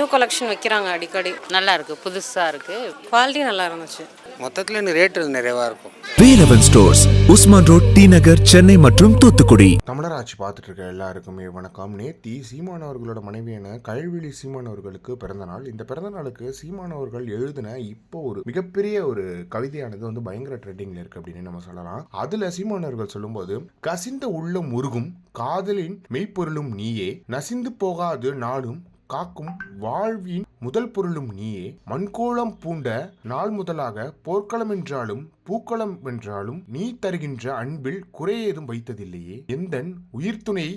New collection வைக்கிறாங்க அடிக்கடி. நல்லா இருக்கு புதுசா இருக்கு. குவாலிட்டி நல்லா இருந்துச்சு. மொத்தத்தில் இன்னும் ரேட்டு நிறைவாக இருக்கும். Velavan stores Usman road T Nagar Chennai மற்றும் தூத்துக்குடி. தமிழர் ஆட்சி பார்த்துட்டு இருக்க எல்லாருக்குமே வணக்கம். நேத்தி சீமான் அவர்களோட மனைவியான கல்விழி சீமான் அவர்களுக்கு பிறந்த நாள். இந்த பிறந்த நாளுக்கு சீமான் அவர்கள் எழுதின இப்போ ஒரு மிகப்பெரிய ஒரு கவிதையானது வந்து பயங்கர ட்ரெண்டிங்ல இருக்கு அப்படின்னு நம்ம சொல்லலாம். அதுல சீமான் அவர்கள் சொல்லும்போது கசிந்த உள்ளம் உருகும் காதலின் மெய்ப்பொருளும் நீயே நசிந்து போகாது நாளும் காக்கும் வாழ்வின் முதல் பொருளும் நீயே. மண்கோளம் பூண்ட நாள் முதலாக போர்க்களம் என்றாலும் பூக்களம் என்றாலும் நீ தருகின்ற அன்பில் குறையேதும் வைத்ததில்லையே. எந்தன் உயிர்த்துணை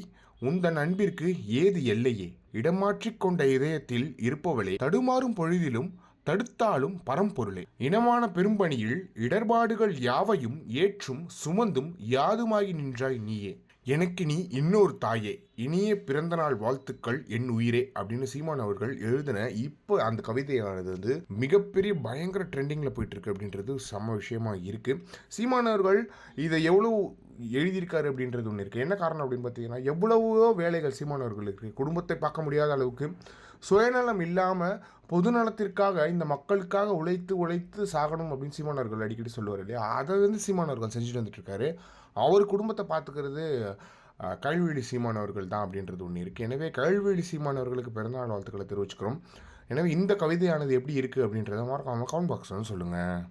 உந்தன் அன்பிற்கு ஏது எல்லையே? இடமாற்றிக் கொண்ட இதயத்தில் இருப்பவளே தடுமாறும் பொழுதிலும் தடுத்தாலும் பரம்பொருளே. இனமான பெரும்பணியில் இடர்பாடுகள் யாவையும் ஏற்றும் சுமந்தும் யாதுமாகி நின்றாய் நீயே. எனக்கு நீ இன்னொரு தாயே. இனிய பிறந்தநாள் வாழ்த்துக்கள் என் உயிரே அப்படின்னு சீமான் அவர்கள் எழுதின இப்போ அந்த கவிதையானது வந்து மிகப்பெரிய பயங்கர ட்ரெண்டிங்கில் போயிட்டு இருக்கு அப்படின்றது சம விஷயமா இருக்கு. சீமான் அவர்கள் இதை எவ்வளோ எழுதியிருக்காரு அப்படின்றது ஒன்று இருக்குது என்ன காரணம் அப்படின்னு பார்த்தீங்கன்னா எவ்வளவோ வேலைகள் சீமான் அவர்களுக்கு குடும்பத்தை பார்க்க முடியாத அளவுக்கு சுயநலம் இல்லாமல் பொதுநலத்திற்காக இந்த மக்களுக்காக உழைத்து உழைத்து சாகணும் அப்படின்னு சீமானவர்கள் அடிக்கடி சொல்லுவார் இல்லையா? அதை வந்து சீமானவர்கள் செஞ்சுட்டு வந்துட்டுருக்காரு. அவர் குடும்பத்தை பார்த்துக்கிறது அஹ், கல்வெளி சீமானவர்கள் தான் அப்படின்றது ஒன்று இருக்குது எனவே கல்வெளி சீமானவர்களுக்கு பிறந்தநாள் வாழ்த்துக்களை தெரிவிச்சுக்கிறோம். எனவே இந்த கவிதையானது எப்படி இருக்குது அப்படின்றத மறக்காம கமெண்ட் பாக்ஸ் வந்து சொல்லுங்கள்